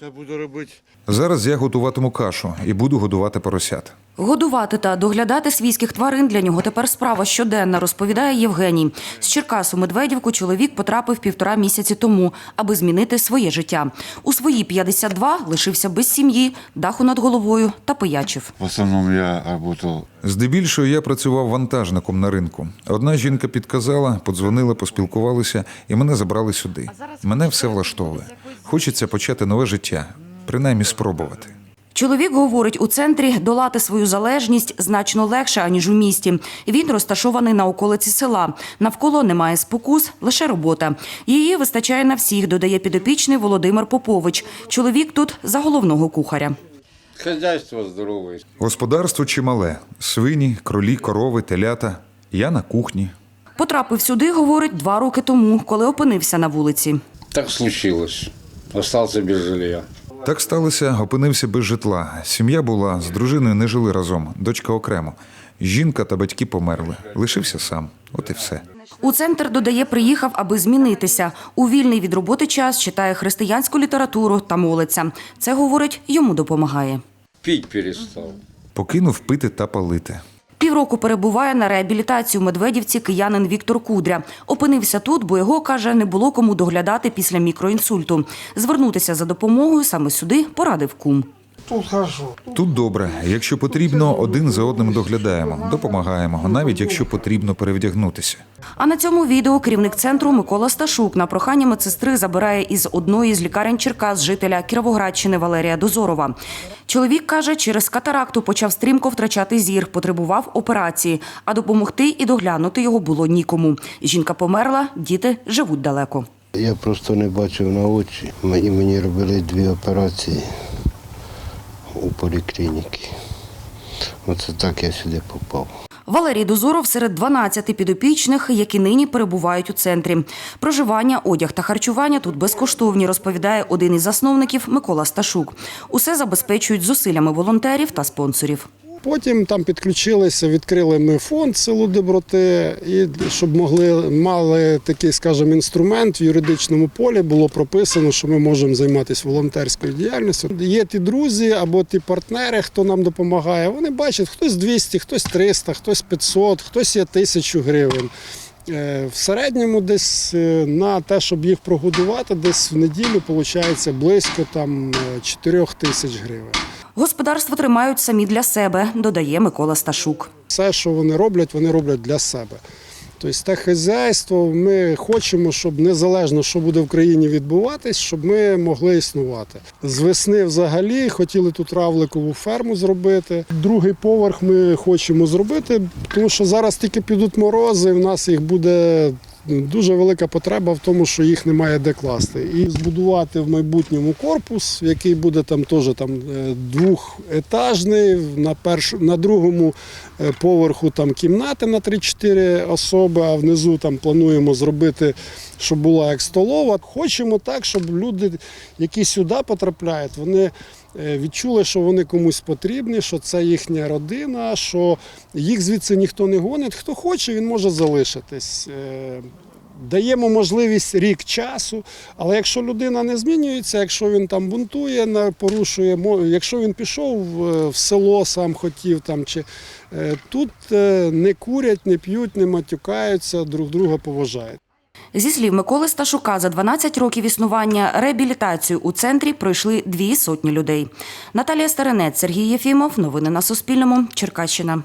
Зараз буду робити. Зараз я готуватиму кашу і буду годувати поросят. Годувати та доглядати свійських тварин для нього тепер справа щоденна, розповідає Євгеній. З Черкас у Медведівку чоловік потрапив півтора місяці тому, аби змінити своє життя. У свої 52 лишився без сім'ї, даху над головою та пиячив. В основному я працював. Здебільшого я працював вантажником на ринку. Одна жінка підказала, подзвонила, поспілкувалися, і мене забрали сюди. Мене все влаштовує. Хочеться почати нове життя, принаймні спробувати. Чоловік говорить, у центрі долати свою залежність значно легше, аніж у місті. Він розташований на околиці села. Навколо немає спокус, лише робота. Її вистачає на всіх, додає підопічний Володимир Попович. Чоловік тут за головного кухаря. Хазяйство здорове. Господарство чимале: свині, кролі, корови, телята. Я на кухні. Потрапив сюди, говорить, два роки тому, коли опинився на вулиці. Так случилось. Остался без жилья. Так сталося, опинився без житла. Сім'я була, з дружиною не жили разом, дочка окремо. Жінка та батьки померли. Лишився сам. От і все. У центр додає, приїхав, аби змінитися. У вільний від роботи час читає християнську літературу та молиться. Це говорить, йому допомагає. Пить перестал. Покинув пити та палити. Півроку перебуває на реабілітацію Медведівці киянин Віктор Кудря. Опинився тут, бо його каже, не було кому доглядати після мікроінсульту. Звернутися за допомогою саме сюди порадив кум. Тут хорошо. Тут добре. Якщо потрібно, один за одним доглядаємо, допомагаємо, навіть якщо потрібно перевдягнутися. А на цьому відео керівник центру Микола Сташук на прохання медсестри забирає із одної з лікарень Черкас жителя Кіровоградщини Валерія Дозорова. Чоловік каже, через катаракту почав стрімко втрачати зір, потребував операції, а допомогти і доглянути його було нікому. Жінка померла, діти живуть далеко. Я просто не бачив на очі. Мені, мені робили дві операції у поліклініки. Оце так я сюди попав. Валерій Дозоров серед 12 підопічних, які нині перебувають у центрі. Проживання, одяг та харчування тут безкоштовні, розповідає один із засновників Микола Сташук. Усе забезпечують зусиллями волонтерів та спонсорів. Потім там підключилися, відкрили ми фонд селу Доброти, і щоб могли мали такий, скажімо, інструмент в юридичному полі було прописано, що ми можемо займатися волонтерською діяльністю. Є ті друзі або ті партнери, хто нам допомагає. Вони бачать, хтось 200, хтось 300, хтось 500, хтось є 1000 гривень. Е, В середньому десь е, на те, щоб їх прогодувати, десь в неділю виходить близько там 4 тисяч гривень. Господарство тримають самі для себе, додає Микола Сташук. Все, що вони роблять, вони роблять для себе. Тобто те хазяйство, ми хочемо, щоб незалежно, що буде в країні відбуватись, щоб ми могли існувати. З весни взагалі хотіли тут равликову ферму зробити. Другий поверх ми хочемо зробити, тому що зараз тільки підуть морози, в нас їх буде. Дуже велика потреба в тому, що їх немає де класти. І збудувати в майбутньому корпус, який буде там теж там е, двохетажний, на перш, на другому е, поверху там кімнати на 3-4 особи, а внизу там плануємо зробити, щоб була як столова. Хочемо так, щоб люди, які сюди потрапляють, вони е, відчули, що вони комусь потрібні, що це їхня родина, що їх звідси ніхто не гонить. Хто хоче, він може залишитись. Даємо можливість рік часу, але якщо людина не змінюється, якщо він там бунтує, порушує, якщо він пішов е, в село, сам хотів там чи е, тут е, не курять, не п'ють, не матюкаються, друг друга поважають. Зі слів Миколи Сташука, за 12 років існування реабілітацію у центрі пройшли дві сотні людей. Наталія Старинець, Сергій Єфімов. Новини на Суспільному. Черкащина.